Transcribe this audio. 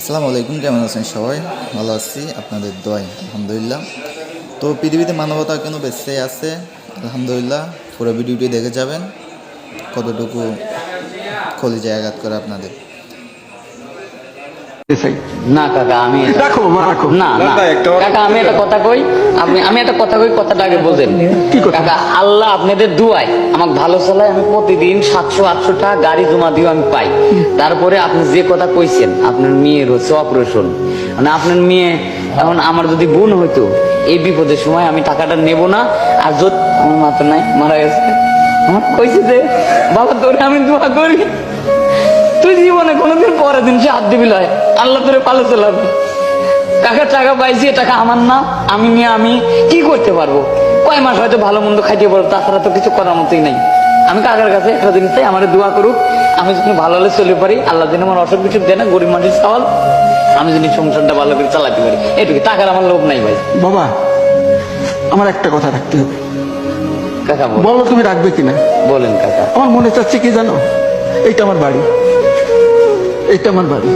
আসসালামু আলাইকুম, কেমন আছেন সবাই? ভালো আছি, আপনাদের দোয়াই আলহামদুলিল্লাহ। তো পৃথিবীতে মানবতা কেন বেঁচে আছে? আলহামদুলিল্লাহ, পুরো ভিডিওটি দেখে যাবেন। কতটুকু কলিজায় আঘাত করে আপনাদের? না কাকা আমি রাখো রাখো। না না কাকা আমি একটা কথা কই আপনি আমি একটা কথা কই কথাটা আগে বোঝেন। কাকা আল্লাহ আপনাদের দুয়ায় আমাকে ভালো চালায় আমি প্রতিদিন সাতশো আটশো টাকা গাড়ি জমা দিও আমি পাই। তারপরে আপনি যে কথা কইছেন আপনার মেয়ের হচ্ছে অপারেশন। মানে আপনার মেয়ে এখন আমার যদি বোন হইতো এই বিপদের সময় আমি টাকাটা নেব না আর যত আমার মাথা নাই মারা গেছে। আমার কইছে যে বাবা তোরে আমি দোয়া করি। তুই জীবনে পরের দিন সে হাত দিবি লয়। আল্লাহ তোরে পালে চলাবে কাকা টাকা পাইছি টাকা আমার না আমি নিয়ে আমি কি করতে পারব? কয় মাস হয়তো ভালো মন্দ খাইতে পারব তাছাড়া তো কিছু করার মতোই নাই। আমি কাকার কাছে একটা জিনিস চাই আমার দোয়া করুক আমি যদি ভালো হলে চলে পারি আল্লাহ দিন আমার অসুখ বিসুখ দেয় না গরিব মানুষের সওয়াল আমি যদি সংসারটা ভালো করে চালাতে পারি। এটুকু টাকার আমার লোভ নাই ভাই। বাবা আমার একটা কথা রাখতে হবে। কাকা বলো তুমি রাখবে কিনা? বলেন কাকা। আমার মনে চাচ্ছে কি জানো? এইটা আমার বাড়ি। এইটা আমার বাড়ি।